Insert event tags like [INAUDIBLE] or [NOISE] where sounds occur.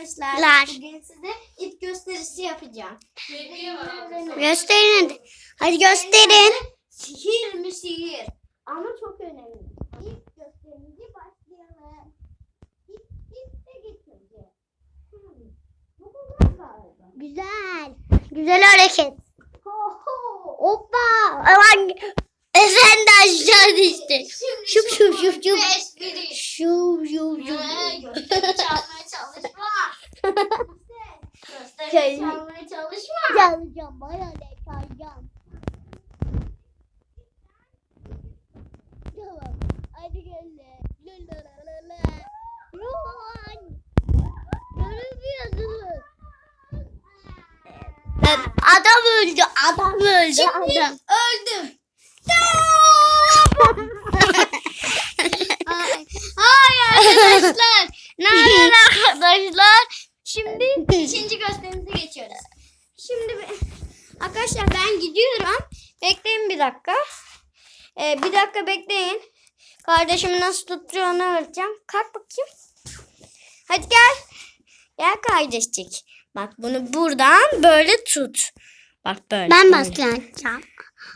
arkadaşlar. Lar. Bugün size ip gösterisi yapacağım. Gösterin hadi. Gösterin. Sihir mi sihir? Ama çok önemli. İlk gösterimizi başlayalım. İp, ip de getirdi. Hmm. Bu kadar galiba. Güzel. Güzel hareket. Ho ho. Hoppa. Aman. Efendi aşağı düştü. Şimdi Şup şup şup şup. Bu espri. Şey- çalmaya çalışma. Çalacağım bana ne çalacağım. Tamam. Hadi la. Lan. Görünmüyorsunuz. Adam öldü. Adam öldü. Şimdi adam. öldüm. [LAUGHS] Ay, Ay arkadaşlar. Ne [LAUGHS] arkadaşlar? Şimdi ikinci gösterimize geçiyoruz. Şimdi arkadaşlar ben gidiyorum. Bekleyin bir dakika. Ee, bir dakika bekleyin. Kardeşim nasıl tutacağını öğreteceğim. Kalk bakayım. Hadi gel. Gel kardeşcik. Bak bunu buradan böyle tut. Bak böyle. Ben böyle. başlayacağım.